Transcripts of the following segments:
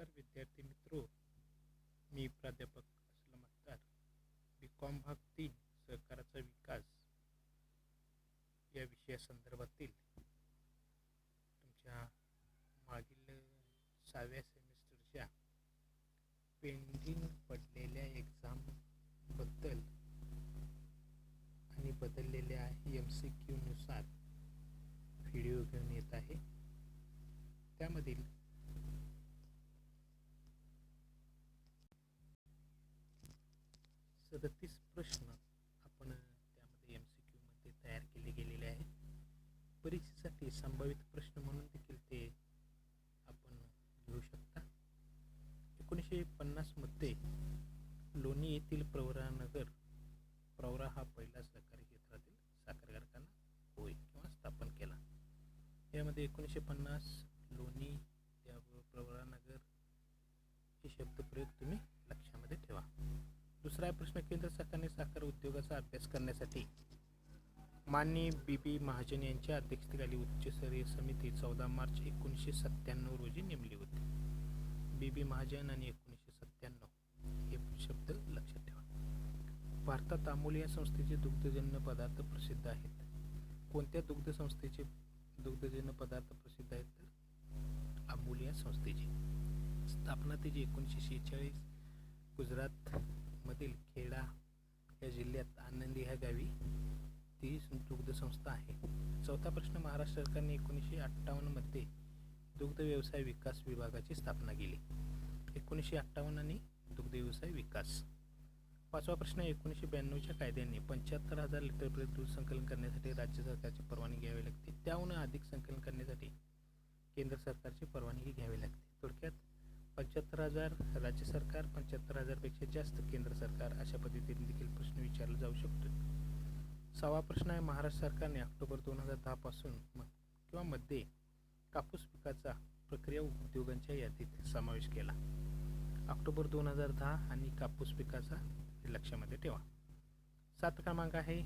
नमस्कार विद्यार्थी मित्रो. मी प्राध्यापक असलम अख्तार. बी कॉम भाग तीन सहकाराचा विकास. या विषयासंदर्भातील तुमच्या मागील सहाव्या सेमिस्टरच्या पेंडिंग पडलेल्या एक्झामबद्दल आणि बदललेल्या एम सी क्यूनुसार व्हिडिओ घेऊन येत आहे. त्यामधील सदतीस प्रश्न आपण त्यामध्ये एम सी क्यूमध्ये तयार केले गेलेले आहेत. परीक्षेसाठी संभावित प्रश्न म्हणून देखील ते आपण घेऊ शकता. एकोणीसशे पन्नासमध्ये लोणी येथील प्रवरानगर प्रवरा हा पहिला सहकारी क्षेत्रातील साखर कारखाना होय किंवा स्थापन केला. यामध्ये एकोणीसशे पन्नास लोणी त्या प्रवरानगर हे शब्दप्रयोग तुम्ही दुसरा प्रश्न केंद्र सरकारने साखर उद्योगाचा अभ्यास करण्यासाठी माननीय बी बी महाजन यांच्या अध्यक्षतेखाली उच्चस्तरीय समिती चौदा मार्च एकोणीसशे सत्त्याण्णव रोजी नेमली होती. बी बी महाजन आणि एकोणीसशे सत्त्याण्णव हे शब्द लक्षात ठेवा. भारतात अमूल या संस्थेचे दुग्धजन्य पदार्थ प्रसिद्ध आहेत. कोणत्या दुग्ध संस्थेचे दुग्धजन्य पदार्थ प्रसिद्ध आहेत? तर अमूल या संस्थेची. स्थापना त्याची एकोणीसशे शेहेचाळीस गुजरात मधील खेडा या जिल्ह्यात आनंदी ह्या गावी ती दुग्ध संस्था आहे. चौथा प्रश्न महाराष्ट्र सरकारने एकोणीसशे अठ्ठावन्नमध्ये दुग्ध व्यवसाय विकास विभागाची स्थापना केली. एकोणीसशे अठ्ठावन्न आणि दुग्ध व्यवसाय विकास. पाचवा प्रश्न एकोणीसशे ब्याण्णवच्या कायद्याने पंच्याहत्तर हजार लिटरपर्यंत दूध संकलन करण्यासाठी राज्य सरकारची परवानगी घ्यावी लागते. त्याहून अधिक संकलन करण्यासाठी केंद्र सरकारची परवानगी घ्यावी लागते. थोडक्यात पंच्याहत्तर हजार राज्य सरकार पंच्याहत्तर हजारपेक्षा जास्त केंद्र सरकार अशा पद्धतीने देखील प्रश्न विचारला जाऊ शकतो. सहावा प्रश्न आहे महाराष्ट्र सरकारने ऑक्टोबर दोन हजार दहापासून किंवा मध्ये कापूस पिकाचा प्रक्रिया उद्योगांच्या यादीत समावेश केला. ऑक्टोबर दोन हजार दहा आणि कापूस पिकाचा हे लक्षामध्ये ठेवा. सात क्रमांक आहे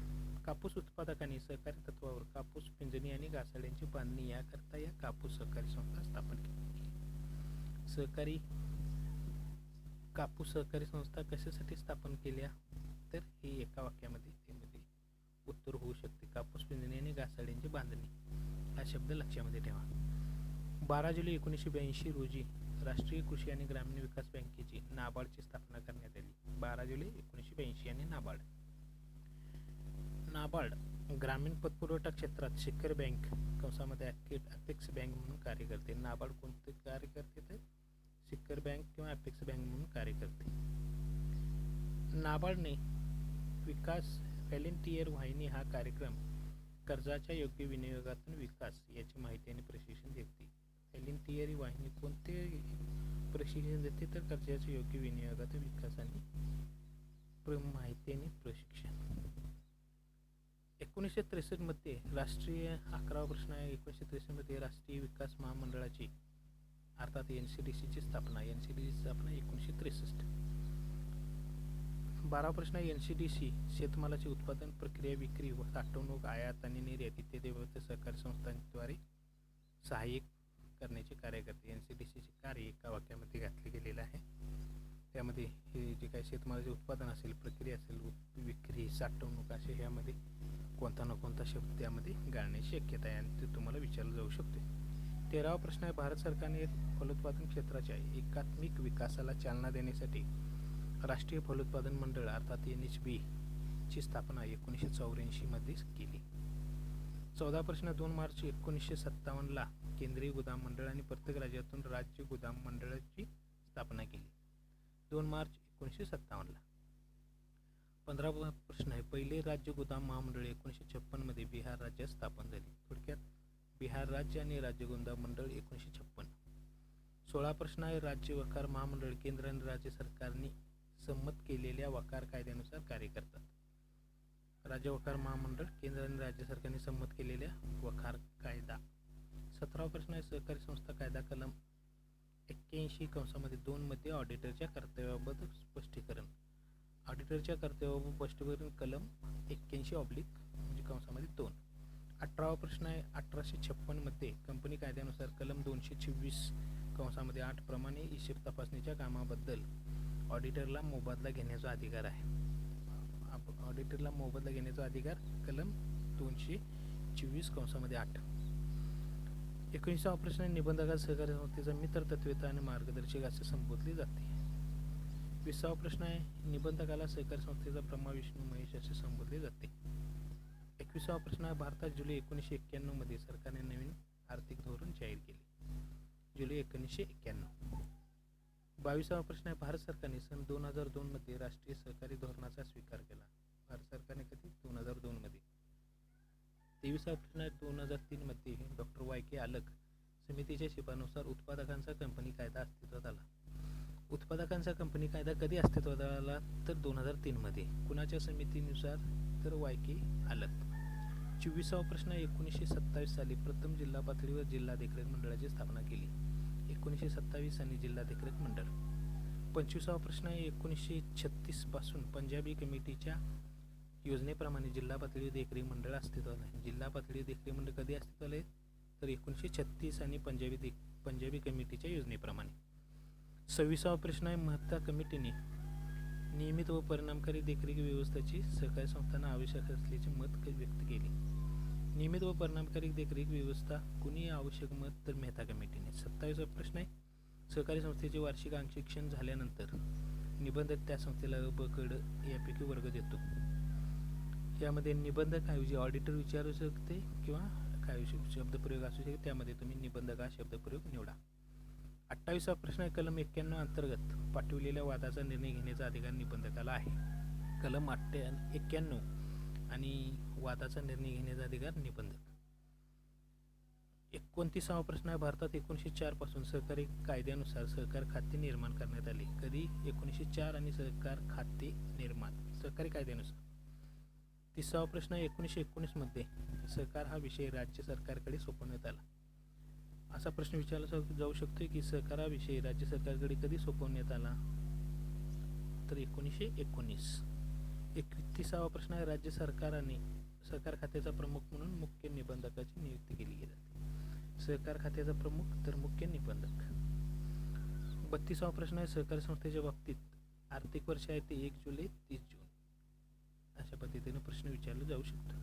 कापूस उत्पादकांनी सहकारी तत्वावर कापूस पिंजणी आणि घासाड्यांची बांधणी याकरता या कापूस सहकारी संस्था स्थापन केली. सहकारी कापूस सहकारी संस्था कशासाठी स्थापन केल्या? तर हे एका वाक्यामध्ये त्यामध्ये उत्तर होऊ शकते. कापूस पिंजणी आणि घासाड्यांची बांधणी. हा शब्द लक्षामध्ये ठेवा. बारा जुलै एकोणीसशे ब्याऐंशी रोजी राष्ट्रीय कृषी आणि ग्रामीण विकास बँकेची नाबार्डची स्थापना करण्यात आली. बारा जुलै एकोणीसशे ब्याऐंशी आणि नाबार्ड. नाबार्ड ग्रामीण पतपुरवठा क्षेत्रात शिखर बँक कंसामध्ये अपेक्स बँक म्हणून कार्य करते. नाबार्ड कोणते कार्य करते तर? सिक्कर बँक किंवा अपेक्स बँक म्हणून कार्य करते. नाबार्डने विकास व्हॅलेंटियर वाहिनी हा कार्यक्रम कर्जाच्या योग्य विनियोगातून विकास याची माहिती आणि प्रशिक्षण देते. व्हॅलेंटियर वाहिनी कोणते प्रशिक्षण देते? तर कर्जाच्या योग्य विनियोगातून विकास आणि माहिती आणि प्रशिक्षण. एकोणीसशे त्रेसष्टमध्ये राष्ट्रीय अकरावा प्रश्न आहे. एकोणीसशे त्रेसष्टमध्ये राष्ट्रीय विकास महामंडळाची अर्थात एन सी डी सीची स्थापना एन सी डी सीची स्थापना एकोणीसशे त्रेसष्ट. बारा प्रश्न एन सी डी सी शेतमालाचे उत्पादन प्रक्रिया विक्री व साठवणूक आयात आणि निर्यात इत्यादी विविध सहकारी संस्थांद्वारे सहाय्यक करण्याचे कार्य करते. एन सी डी सीचे कार्य एका वाक्यामध्ये घातले गेलेलं आहे. त्यामध्ये हे जे काही शेतमालाचे उत्पादन असेल प्रक्रिया असेल विक्री साठवणूक असे ह्यामध्ये कोणता ना कोणता शब्द त्यामध्ये गाळण्याची शक्यता आहे आणि ते तुम्हाला विचारलं जाऊ शकते. तेरावा प्रश्न आहे भारत सरकारने फलोत्पादन क्षेत्राच्या एकात्मिक विकासाला चालना देण्यासाठी राष्ट्रीय फलोत्पादन मंडळ अर्थात एन एच बी ची स्थापना एकोणीसशे चौऱ्याऐंशीमध्ये केली. चौदा प्रश्न दोन मार्च एकोणीसशे सत्तावन्नला केंद्रीय गोदाम मंडळ आणि प्रत्येक राज्यातून राज्य गोदाम मंडळाची स्थापना केली. दोन मार्च एकोणीसशे सत्तावन्नला पंधरावा प्रश्न आहे पहिले राज्य गोदाम महामंडळ एकोणीसशे छप्पनमध्ये बिहार राज्यात स्थापन झाली. थोडक्यात बिहार राज्य आणि राज्य गोंदा मंडळ एकोणीसशे छप्पन. सोळा प्रश्न आहे राज्य वकार महामंडळ केंद्र आणि राज्य सरकारने संमत केलेल्या वकार कायद्यानुसार कार्य करतात. राज्य वकार महामंडळ केंद्र आणि राज्य सरकारने संमत केलेल्या वकार कायदा. सतरावा प्रश्न आहे सहकारी संस्था कायदा कलम एक्क्याऐंशी कंसामध्ये दोनमध्ये ऑडिटरच्या कर्तव्याबद्दल स्पष्टीकरण. ऑडिटरच्या कर्तव्याबाबत स्पष्टीकरण कलम एक्क्याऐंशी ऑब्लिक म्हणजे कंसामध्ये दोन. अठरावा प्रश्न आहे अठराशे छप्पनमध्ये कंपनी कायद्यानुसार कलम दोनशे छव्वीस कंसामध्ये आठ प्रमाणे हिशेब तपासणीच्या कामाबद्दल ऑडिटरला मोबदला घेण्याचा अधिकार आहे. आप- ऑडिटरला मोबदला घेण्याचा अधिकार कलम दोनशे चोवीस कंसामध्ये आठ. एकोणीसावा प्रश्न आहे, निबंधकात सहकारी संस्थेचा मित्र तत्वेता आणि मार्गदर्शक असे संबोधले जाते. विसावा प्रश्न आहे निबंधकाला सहकारी संस्थेचा प्रमा विष्णू महेश असे संबोधले जाते. एकविसावा प्रश्न आहे. भारतात जुलै एकोणीसशे एक्क्याण्णवमध्ये सरकारने नवीन आर्थिक धोरण जाहीर केले. जुलै एकोणीसशे एक्क्याण्णव. बावीसावा प्रश्न आहे. भारत सरकारने सन दोन हजार दोनमध्ये राष्ट्रीय सहकारी धोरणाचा स्वीकार केला. भारत सरकारने कधी? दोन हजार दोनमध्ये तेवीसावा प्रश्न आहे. दोन हजार तीनमध्ये डॉक्टर वाय के आलक समितीच्या शिफानुसार उत्पादकांचा कंपनी कायदा अस्तित्वात आला. उत्पादकांचा कंपनी कायदा कधी अस्तित्वात आला? तर दोन हजार तीनमध्ये कुणाच्या समितीनुसार? तर वाय के आलक. चोवीसावा प्रश्न एकोणीसशे सत्तावीस साली प्रथम जिल्हा पातळीवर जिल्हा देखरेख मंडळाची स्थापना केली. एकोणीसशे सत्तावीस आणि जिल्हा देखरेख मंडळ. पंचवीसावा प्रश्न आहे एकोणीसशे छत्तीसपासून पंजाबी कमिटीच्या योजनेप्रमाणे जिल्हा पातळीवर देखरेख मंडळ अस्तित्वात आहे. जिल्हा पातळीवर देखरेख मंडळ कधी अस्तित्वात आहे? तर एकोणीसशे छत्तीस आणि पंजाबी देख पंजाबी कमिटीच्या योजनेप्रमाणे. सव्वीसावा प्रश्न आहे महत्ता कमिटीने नियमित व परिणामकारी देखरेख व्यवस्थेची सहकारी संस्थांना आवश्यक असल्याचे मत व्यक्त केले. नियमित व परिणामकारी देखरेख व्यवस्था कुणी आवश्यक मत तर मेहता कमिटीने. सत्तावीसा प्रश्न आहे. सहकारी संस्थेचे वार्षिक आंशिक्षण झाल्यानंतर निबंधक त्या संस्थेला बकड यापैकी वर्ग देतो. यामध्ये निबंधक ऐवजी ऑडिटर विचारू शकते किंवा काय शब्दप्रयोग असू शकते त्यामध्ये तुम्ही निबंधक हा शब्दप्रयोग निवडा. अठ्ठावीसा प्रश्न आहे. कलम एक्क्याण्णव अंतर्गत पाठविलेल्या वादाचा निर्णय घेण्याचा अधिकार निबंधकाला आहे. कलम अठ्ठ्या एक्क्याण्णव आणि वादाचा निर्णय घेण्याचा अधिकार निबंधक. एकोणतीसावा प्रश्न आहे भारतात एकोणीसशे चारपासून सहकारी कायद्यानुसार सहकार खाते निर्माण करण्यात आले. कधी? एकोणीसशे चार आणि सहकार खाते निर्माण सहकारी कायद्यानुसार. तिसावा प्रश्न एकोणीसशे एकोणीसमध्ये सहकार हा विषय राज्य सरकारकडे सोपवण्यात आला. असा प्रश्न विचारला जाऊ- शकतो की सहकार हा विषय राज्य सरकारकडे कधी सोपवण्यात आला? तर एकोणीसशे एकोणीस. एकतीसावा प्रश्न आहे. राज्य सरकाराने सहकार खात्याचा प्रमुख म्हणून मुख्य निबंधकाची नियुक्ती केली जाते सहकार खात्याचा प्रमुख तर मुख्य निबंधक. बत्तीसावा प्रश्न आहे. सहकारी संस्थेच्या बाबतीत आर्थिक वर्ष आहे ते एक जुलै तीस जून. अशा पद्धतीने प्रश्न विचारला जाऊ शकतो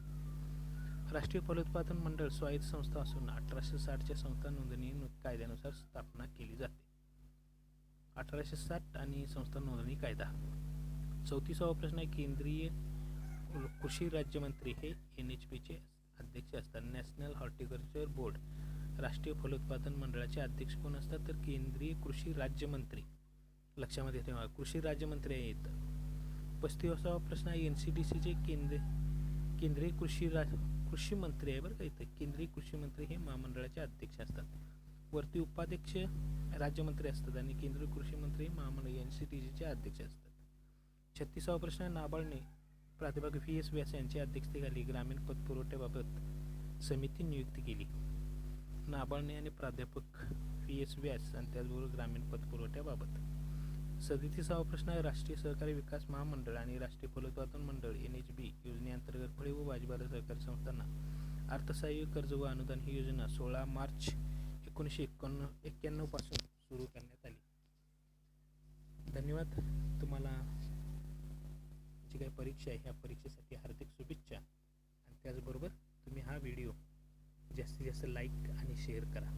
राष्ट्रीय फलोत्पादन मंडळ स्वायत्त संस्था असून अठराशे साठच्या संस्था नोंदणी कायद्यानुसार स्थापना केली जाते. अठराशे साठ आणि संस्था नोंदणी कायदा. चौतीसावा प्रश्न आहे केंद्रीय कृषी राज्यमंत्री हे एन एच पीचे अध्यक्ष असतात. नॅशनल हॉर्टिकल्चर बोर्ड राष्ट्रीय फलोत्पादन मंडळाचे अध्यक्ष कोण असतात? तर केंद्रीय कृषी राज्यमंत्री. लक्षामध्ये ठेवा कृषी राज्यमंत्री आहेत. पस्तीसावा प्रश्न आहे एन सी डी सीचे केंद्र केंद्रीय कृषी राज कृषी मंत्री आहे बरं का इथं. केंद्रीय कृषी मंत्री हे महामंडळाचे अध्यक्ष असतात. वरती उपाध्यक्ष राज्यमंत्री असतात आणि केंद्रीय कृषी मंत्री महामंडळ एन सी टी सीचे अध्यक्ष असतात. छत्तीसावा प्रश्न नाबार्डने प्राध्यापक व्ही. एस. व्यास यांच्या अध्यक्षतेखाली ग्रामीण पतपुरवठ्याबाबत समिती नियुक्ती केली. नाबार्डने आणि प्राध्यापक व्ही. एस. व्यास आणि त्याचबरोबर ग्रामीण पतपुरवठ्याबाबत सदतीसावा प्रश्न राष्ट्रीय सहकारी विकास महामंडळ आणि राष्ट्रीय फलोत्पादन मंडळ एन एच बी योजनेअंतर्गत फळे व भाजीपाला सहकारी संस्थांना अर्थसहाय्य कर्ज व अनुदान ही योजना सोळा मार्च एकोणीसशे एकोण एक्क्याण्णवपासून सुरू करण्यात आली. धन्यवाद. तुम्हाला जी काही परीक्षा आहे ह्या परीक्षेसाठी हार्दिक शुभेच्छा. आणि त्याचबरोबर तुम्ही हा व्हिडिओ जास्तीत जास्त लाईक आणि शेअर करा.